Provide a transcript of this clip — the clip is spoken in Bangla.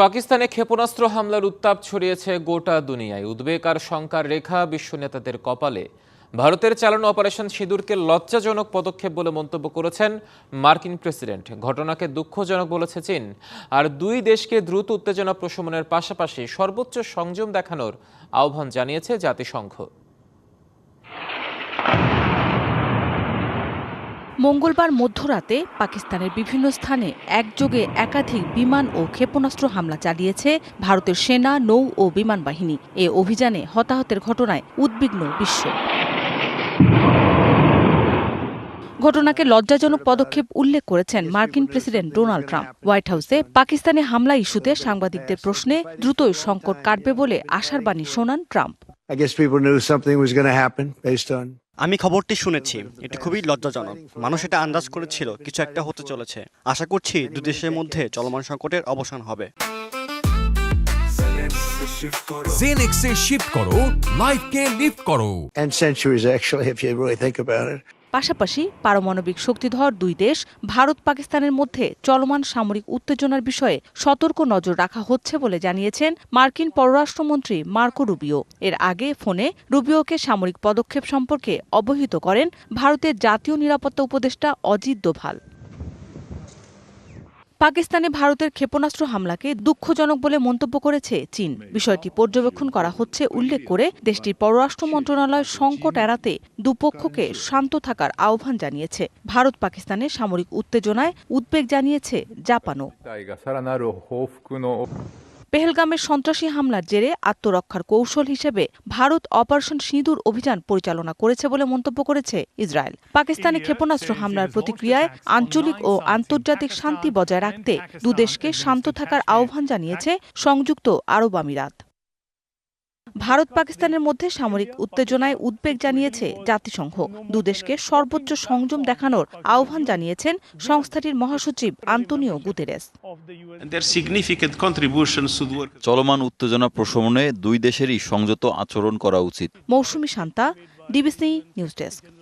পাকিস্তানে ক্ষেপণাস্ত্র হামলার উত্তাপ ছড়িয়েছে গোটা দুনিয়ায়। উদ্বেগ আর শঙ্কার রেখা বিশ্ব নেতাদের কপালে। ভারতের চালানো অপারেশন সিঁদুরকে লজ্জাজনক পদক্ষেপ বলে মন্তব্য করেছেন মার্কিন প্রেসিডেন্ট। ঘটনাকে দুঃখজনক বলেছে চীন। আর দুই দেশকে দ্রুত উত্তেজনা প্রশমনের পাশাপাশি সর্বোচ্চ সংযম দেখানোর আহ্বান জানিয়েছে জাতিসংঘ। মঙ্গলবার মধ্যরাতে পাকিস্তানের বিভিন্ন স্থানে একযোগে একাধিক বিমান ও ক্ষেপণাস্ত্র হামলা চালিয়েছে ভারতের সেনা, নৌ ও বিমান বাহিনী। এ অভিযানে হতাহতের ঘটনায় উদ্বিগ্ন বিশ্ব। ঘটনাকে লজ্জাজনক পদক্ষেপ উল্লেখ করেছেন মার্কিন প্রেসিডেন্ট ডোনাল্ড ট্রাম্প। হোয়াইট হাউসে পাকিস্তানি হামলা ইস্যুতে সাংবাদিকদের প্রশ্নে দ্রুতই সংকট কাটবে বলে আশার বাণী শোনান ট্রাম্প। আমি খবরটি শুনেছি এটি খুবই লজ্জাজনক। মানুষ এটা আন্দাজ করেছিল কিছু একটা হতে চলেছে। আশা করছি দু দেশের মধ্যে চলমান সংকটের অবসান হবে। জেনেক্সে শিফট করো লাইফকে লিফট করো। And centuries actually if you really think about it. পাশাপাশি পারমাণবিক শক্তিধর দুই দেশ ভারত পাকিস্তানের মধ্যে চলমান সামরিক উত্তেজনার বিষয়ে সতর্ক নজর রাখা হচ্ছে বলে জানিয়েছেন মার্কিন পররাষ্ট্রমন্ত্রী মার্কো রুবিও। এর আগে ফোনে রুবিওকে সামরিক পদক্ষেপ সম্পর্কে অবহিত করেন ভারতের জাতীয় নিরাপত্তা উপদেষ্টা অজিত দোভাল। পাকিস্তানে ভারতের ক্ষেপণাস্ত্র হামলাকে দুঃখজনক বলে মন্তব্য করেছে চীন। বিষয়টি পর্যবেক্ষণ করা হচ্ছে উল্লেখ করে দেশটির পররাষ্ট্র মন্ত্রণালয় সংকট এড়াতে দুপক্ষকে শান্ত থাকার আহ্বান জানিয়েছে। ভারত পাকিস্তানের সামরিক উত্তেজনায় উদ্বেগ জানিয়েছে জাপানও। পেহেলগামের সন্ত্রাসী হামলার জেরে আত্মরক্ষার কৌশল হিসেবে ভারত অপারেশন সিঁদুর অভিযান পরিচালনা করেছে বলে মন্তব্য করেছে ইসরায়েল। পাকিস্তানি ক্ষেপণাস্ত্র হামলার প্রতিক্রিয়ায় আঞ্চলিক ও আন্তর্জাতিক শান্তি বজায় রাখতে দুদেশকে শান্ত থাকার আহ্বান জানিয়েছে সংযুক্ত আরব আমিরাত। ভারত পাকিস্তানের মধ্যে সামরিক উত্তেজনায় উদ্বেগ জানিয়েছে জাতিসংঘ। দুদেশকে সর্বোচ্চ সংযম দেখানোর আহ্বান জানিয়েছেন সংস্থাটির মহাসচিব আন্তনিও গুতেরেস. চলমান উত্তেজনা প্রশমনে দুই দেশেরই সংযত আচরণ করা উচিত। Mousumi Shanta DBC news desk.